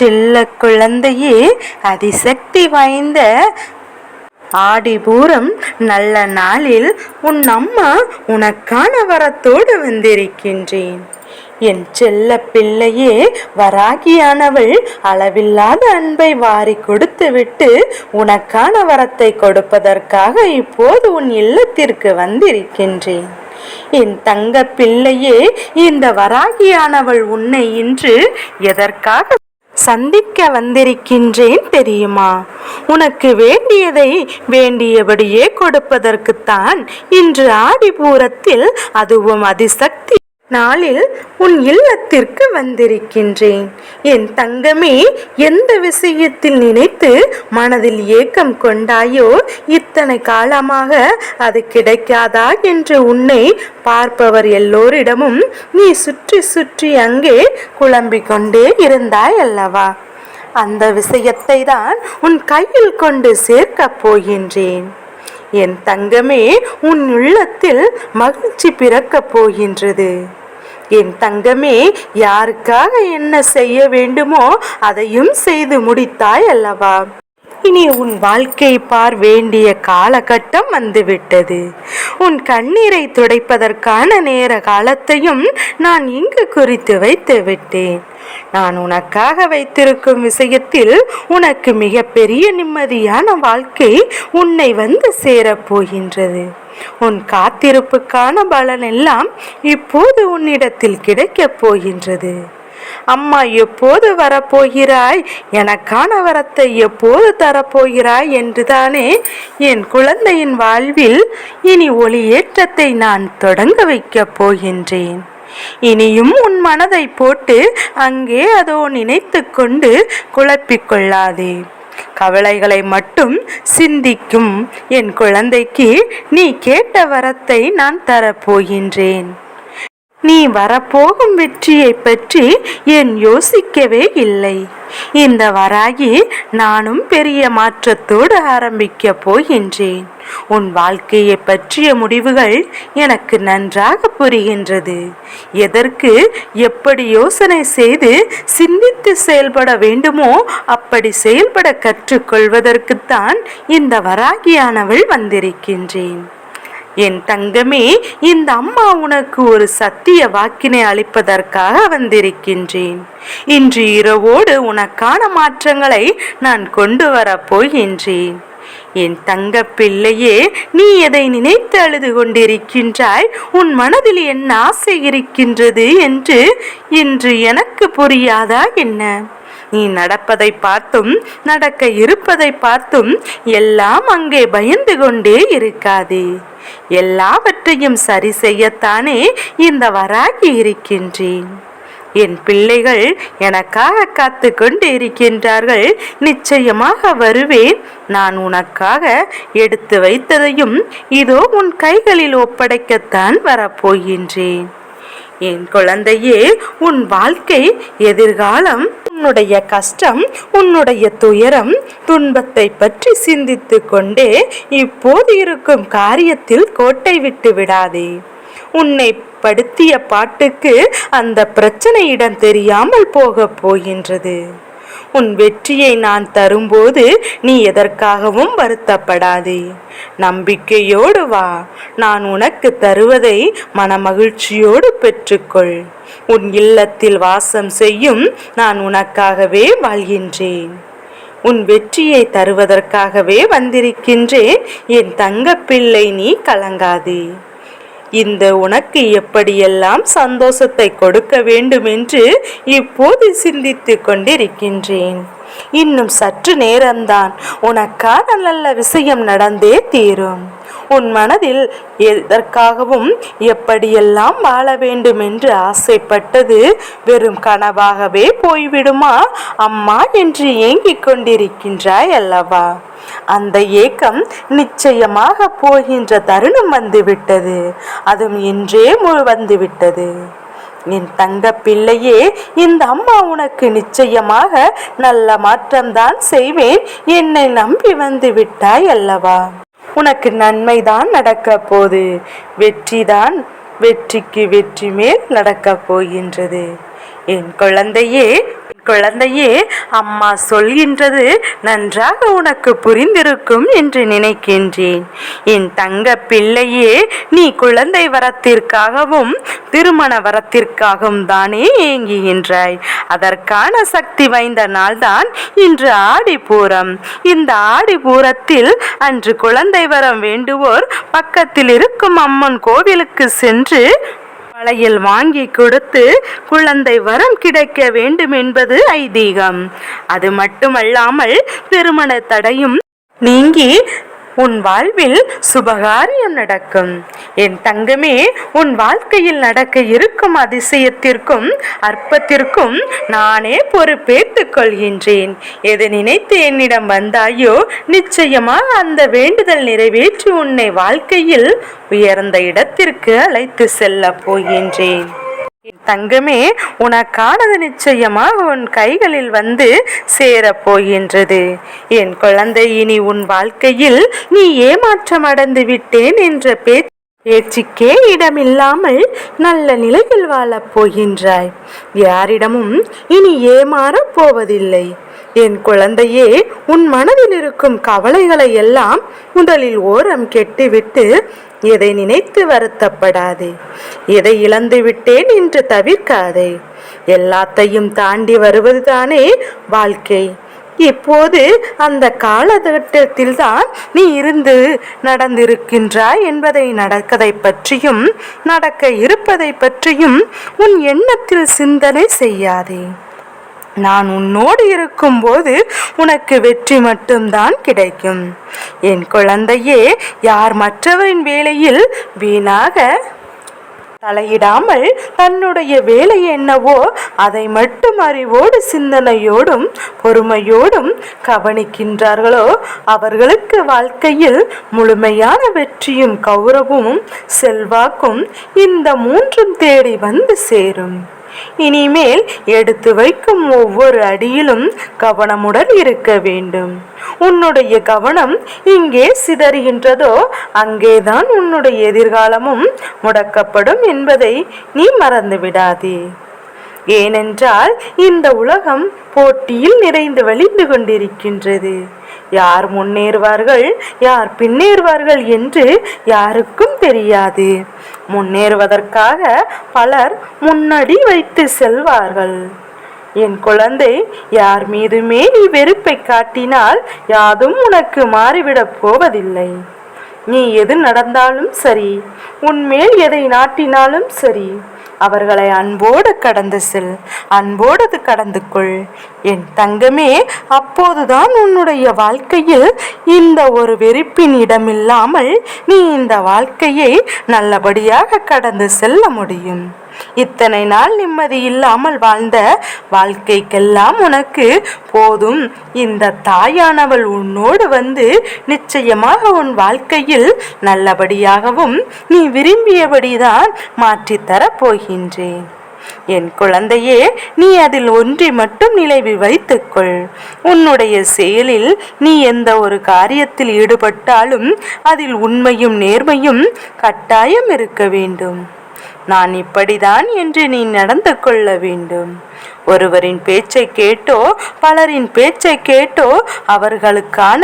செல்ல குழந்தையே அதிசக்தி வாய்ந்த ஆடிபூரம் நல்ல நாளில் உன் அம்மா உனக்கான வரத்தோடு வந்திருக்கின்றேன். என் செல்ல பிள்ளையே வராகியானவள் அளவில்லாத அன்பை வாரி கொடுத்துவிட்டு உனக்கான வரத்தை கொடுப்பதற்காக இப்போது உன் இல்லத்திற்கு வந்திருக்கின்றேன். என் தங்க பிள்ளையே இந்த வராகியானவள் உன்னை இன்று எதற்காக சந்திக்க வந்திருக்கின்றேன் தெரியுமா? உனக்கு வேண்டியதை வேண்டியபடியே கொடுப்பதற்குத்தான் இன்று ஆடிபூரத்தில் அதுவும் அதிசக்தி நாளில் உன் இல்லத்திற்கு வந்திருக்கின்றேன். என் தங்கமே எந்த விஷயத்தில் நினைத்து மனதில் ஏக்கம் கொண்டாயோ இத்தனை காலமாக அது கிடைக்காதா என்று உன்னை பார்ப்பவர் எல்லோரிடமும் நீ சுற்றி சுற்றி அங்கே குழம்பிக் கொண்டே இருந்தாய் அல்லவா? அந்த விஷயத்தை தான் உன் கையில் கொண்டு சேர்க்கப் போகின்றேன். என் தங்கமே உன் உள்ளத்தில் மகிழ்ச்சி பிறக்கப் போகின்றது. என் தங்கமே யாருக்காக என்ன செய்ய வேண்டுமோ அதையும் செய்து முடித்தாய் அல்லவா? இனி உன் வாழ்க்கை பார் வேண்டிய காலகட்டம் வந்துவிட்டது. உன் கண்ணீரை துடைப்பதற்கான நேர காலத்தையும் நான் இங்கு குறித்து வைத்து விட்டேன். நான் உனக்காக வைத்திருக்கும் விஷயத்தில் உனக்கு மிகப்பெரிய நிம்மதியான வாழ்க்கை உன்னை வந்து சேரப் போகின்றது உன் காத்திருப்புக்கான பலன் எல்லாம் இப்போது உன்னிடத்தில் கிடைக்கப் போகின்றது. அம்மா எப்போது வரப்போகிறாய்? எனக்கான வரத்தை எப்போது தரப்போகிறாய் என்றுதானே என் குழந்தையின் வாழ்வில் இனி ஒளியேற்றத்தை நான் தொடங்க வைக்கப் போகின்றேன். இனியும் உன் மனதை போட்டு அங்கே அதோ நினைத்து கொண்டு குழப்பிக் கொள்ளாதே கவலைகளை மட்டும் சிந்திக்கும் என் குழந்தைக்கு நீ கேட்ட வரத்தை நான் தரப்போகின்றேன். நீ வரப்போகும் வெற்றியை பற்றி என் யோசிக்கவே இல்லை? இந்த வராகி நானும் பெரிய மாற்றத்தோடு ஆரம்பிக்க போகின்றேன். உன் வாழ்க்கையை பற்றிய முடிவுகள் எனக்கு நன்றாக புரிகின்றது. எதற்கு எப்படி யோசனை செய்து சிந்தித்து செயல்பட வேண்டுமோ அப்படி செயல்பட கற்றுக்கொள்வதற்குத்தான் இந்த வராகியானவள் வந்திருக்கின்றேன். என் தங்கமே இந்த அம்மா உனக்கு ஒரு சத்திய வாக்கினை அளிப்பதற்காக வந்திருக்கின்றேன். இன்று இரவோடு உனக்கான மாற்றங்களை நான் கொண்டு வரப்போகின்றேன் என் தங்க பிள்ளையே நீ எதை நினைத்து அழுது கொண்டிருக்கின்றாய்? உன் மனதில் என்ன ஆசை இருக்கின்றது என்று இன்று எனக்கு புரியாதா என்ன? நீ நடப்பதை பார்த்தும் நடக்க இருப்பதை பார்த்தும் எல்லாம் அங்கே பயந்து கொண்டே இருக்காதே. எல்லாவற்றையும் சரி செய்யத்தானே இந்த வராகி இருக்கின்றேன். என் பிள்ளைகள் எனக்காக காத்து கொண்டு இருக்கின்றார்கள். நிச்சயமாக வருவேன். நான் உனக்காக எடுத்து வைத்ததையும் இதோ உன் கைகளில் ஒப்படைக்கத்தான் வரப்போகின்றேன். என் குழந்தையே உன் வாழ்க்கை எதிர்காலம் உன்னுடைய கஷ்டம் உன்னுடைய துயரம் துன்பத்தை பற்றி சிந்தித்து கொண்டே இப்போது இருக்கும் காரியத்தில் கோட்டை விட்டு விடாதே. உன்னை படுத்திய பாட்டுக்கு அந்த பிரச்சனையிடம் தெரியாமல் போகப் போகின்றது. உன் வெற்றியை நான் தரும்போது நீ எதற்காகவும் வருத்தப்படாதே. நம்பிக்கையோடு வா. நான் உனக்கு தருவதை மனமகிழ்ச்சியோடு பெற்றுக்கொள். உன் இல்லத்தில் வாசம் செய்யும் நான் உனக்காகவே வாழ்கின்றேன். உன் வெற்றியை தருவதற்காகவே வந்திருக்கின்றேன் என் தங்கப்பிள்ளை நீ கலங்காதே. இந்த உனக்கு எப்படியெல்லாம் சந்தோஷத்தை கொடுக்க வேண்டும் என்று இப்போது சிந்தித்து கொண்டிருக்கின்றேன். இன்னும் சற்று நேரம்தான். உனக்கான நல்ல விஷயம் நடந்தே தீரும். உன் மனதில் எதற்காகவும் எப்படியெல்லாம் வாழ வேண்டும் என்று ஆசைப்பட்டது வெறும் கனவாகவே போய்விடுமா? அம்மா என்று ஏங்கிக் கொண்டிருக்கின்றாய் அல்லவா? அந்த ஏக்கம் நிச்சயமாக போகின்ற தருணம் வந்துவிட்டது. அதுவும் இன்றே முழு வந்துவிட்டது என் தங்க பிள்ளையே இந்த அம்மா உனக்கு நிச்சயமாக நல்ல மாற்றம்தான் செய்வேன். என்னை நம்பி வந்து விட்டாய் அல்லவா? உனக்கு நன்மைதான் நடக்க போது வெற்றிதான் வெற்றிக்கு வெற்றி மேல் நடக்கப் போகின்றது. என் குழந்தையே குழந்தையே அம்மா சொல்கின்றது நன்றாக உனக்கு புரிந்திருக்கும் என்று நினைக்கின்றேன். என் தங்க பிள்ளையே நீ குழந்தை வரத்திற்காகவும் திருமண வரத்திற்காகவும் தானே ஏங்குகின்றாய். அதற்கான சக்தி வாய்ந்த நாள்தான் இன்று ஆடிப்பூரம் இந்த ஆடிப்பூரத்தில் அன்று குழந்தை வரம் வேண்டுவோர் பக்கத்தில் இருக்கும் அம்மன் கோவிலுக்கு சென்று வளையல் வாங்கி கொடுத்து குழந்தை வரம் கிடைக்க வேண்டும் என்பது ஐதீகம். அது மட்டுமல்லாமல் திருமண தடையும் நீங்கி உன் வாழ்வில் சுபகாரியம் நடக்கும். என் தங்கமே உன் வாழ்க்கையில் நடக்க இருக்கும் அதிசயத்திற்கும் அற்பத்திற்கும் நானே பொறுப்பேற்றுக் கொள்கின்றேன். எது நினைத்து என்னிடம் வந்தாயோ நிச்சயமாக அந்த வேண்டுதல் நிறைவேற்றி உன்னை வாழ்க்கையில் உயர்ந்த இடத்திற்கு அழைத்து செல்லப் போகின்றேன். தங்கமே உனக்கானது நிச்சயமாக உன் கைகளில் வந்து சேரப் போகின்றது என் குழந்தை இனி உன் வாழ்க்கையில் நீ ஏமாற்றம் அடைந்து விட்டேன் என்ற பேச்சு பேச்சுக்கே இடமில்லாமல் நல்ல நிலையில் வாழப் போகின்றாய். யாரிடமும் இனி ஏமாறப் போவதில்லை. என் குழந்தையே உன் மனதில் இருக்கும் கவலைகளை எல்லாம் முதலில் ஓரம் கெட்டுவிட்டு எதை நினைத்து வருத்தப்படாதே. எதை இழந்து விட்டேன் என்று தவிர்க்காதே. எல்லாத்தையும் தாண்டி வருவதுதானே வாழ்க்கை. இப்போது அந்த காலகட்டத்தில் தான் நீ இருந்து நடந்திருக்கின்றாய் என்பதை நடக்கதை பற்றியும் நடக்க இருப்பதை பற்றியும் உன் எண்ணத்தில் சிந்தனை செய்யாதே. நான் உன்னோடு இருக்கும்போது உனக்கு வெற்றி மட்டும்தான் கிடைக்கும். என் குழந்தையே யார் மற்றவரின் வேலையில் வீணாக தலையிடாமல் தன்னுடைய வேலை என்னவோ அதை மட்டும் அறிவோடு சிந்தனையோடும் பொறுமையோடும் கவனிக்கின்றார்களோ அவர்களுக்கு வாழ்க்கையில் முழுமையான வெற்றியும் கௌரவமும் செல்வாக்கும் இந்த மூன்றும் தேடி வந்து சேரும். இனிமேல் எடுத்து வைக்கும் ஒவ்வொரு அடியிலும் கவனமுடன் இருக்க வேண்டும். உன்னுடைய கவனம் இங்கே சிதறுகின்றதோ அங்கேதான் உன்னுடைய எதிர்காலமும் முடக்கப்படும் என்பதை நீ மறந்து விடாதே. ஏனென்றால் இந்த உலகம் போட்டியில் நிறைந்து வழிந்து கொண்டிருக்கின்றது. யார் முன்னேறுவார்கள்? யார் பின்னேறுவார்கள் என்று யாருக்கும் தெரியாது. முன்னேறுவதற்காக பலர் முன்னடி வைத்து செல்வார்கள். என் குழந்தை யார் மீதுமே நீ வெறுப்பை காட்டினால் யாதும் உனக்கு மாறிவிடப் போவதில்லை. நீ எது நடந்தாலும் சரி உன்மேல் எதை நாட்டினாலும் சரி அவர்களை அன்போடு கடந்து செல். அன்போடு கடந்து கொள். என் தங்கமே அப்போதுதான் உன்னுடைய வாழ்க்கையில் இந்த ஒரு வெறுப்பின் இடமில்லாமல் நீ இந்த வாழ்க்கையை நல்லபடியாக கடந்து செல்ல முடியும். இத்தனை நாள் நிம்மதி இல்லாமல் வாழ்ந்த வாழ்க்கைக்கெல்லாம் உனக்கு போதும். இந்த தாயானவள் உன்னோடு வந்து நிச்சயமாக உன் வாழ்க்கையில் நல்லபடியாகவும் நீ விரும்பியபடிதான் மாற்றித்தரப் போகின்றேன். என் குழந்தையே நீ அதில் ஒன்றை மட்டும் நிலைவி வைத்துக்கொள். உன்னுடைய செயலில் நீ எந்த ஒரு காரியத்தில் ஈடுபட்டாலும் அதில் உண்மையும் நேர்மையும் கட்டாயம் இருக்க வேண்டும். நான் இப்படிதான் என்று நீ நடந்து கொள்ள வேண்டும். ஒருவரின் பேச்சை கேட்டோ பலரின் பேச்சை கேட்டோ அவர்களுக்கான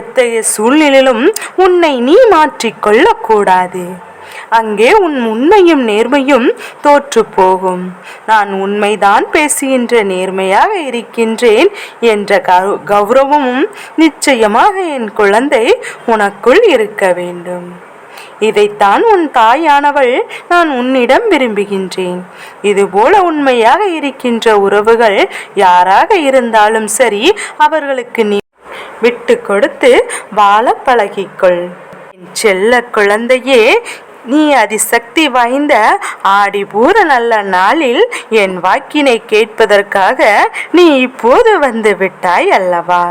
எத்தகைய சூழ்நிலையிலும் உன்னை நீ மாற்றிக்கொள்ளக்கூடாது அங்கே உன் உண்மையும் நேர்மையும் தோற்று போகும். நான் உண்மைதான் பேசுகின்ற நேர்மையாக இருக்கின்றேன் என்ற கௌரவமும் நிச்சயமாக என் குழந்தை உனக்குள் இருக்க வேண்டும். இதைத்தான் உன் தாயானவள் நான் உன்னிடம் விரும்புகின்றேன். இதுபோல உண்மையாக இருக்கின்ற உறவுகள் யாராக இருந்தாலும் சரி அவர்களுக்கு நீ விட்டு கொடுத்து வாழ பழகிக்கொள். செல்ல குழந்தையே நீ அதிசக்தி வாய்ந்த ஆடிபூர நல்ல நாளில் என் வாக்கினை கேட்பதற்காக நீ இப்போது வந்து விட்டாய் அல்லவா?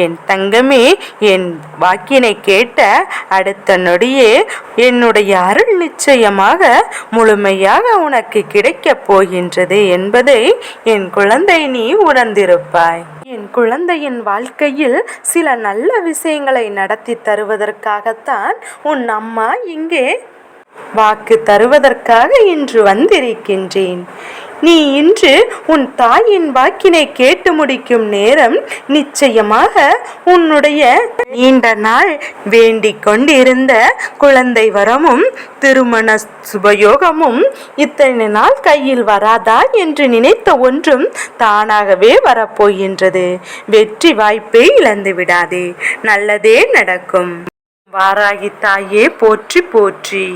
என் தங்கமே என் வாக்கினை கேட்ட அடுத்த நொடியே என்னுடைய அருள் நிச்சயமாக முழுமையாக உனக்கு கிடைக்கப் போகின்றது என்பதை என் குழந்தை நீ உணர்ந்திருப்பாய். என் குழந்தையின் வாழ்க்கையில் சில நல்ல விஷயங்களை நடத்தி தருவதற்காகத்தான் உன் அம்மா இங்கே வாக்கு தருவதற்காக இன்று வந்திருக்கின்றேன். நீ இன்று உன் தாயின் வாக்கினை கேட்டு முடிக்கும் நேரம் நிச்சயமாக உன்னுடைய நீண்ட நாள் வேண்டிக் கொண்டிருந்த குழந்தை வரமும் திருமண சுபயோகமும் இத்தனை நாள் கையில் வராதா என்று நினைத்த ஒன்றும் தானாகவே வரப்போகின்றது. வெற்றி வாய்ப்பை இழந்து விடாதே. நல்லதே நடக்கும். வாராகி தாயே போற்றி போற்றி.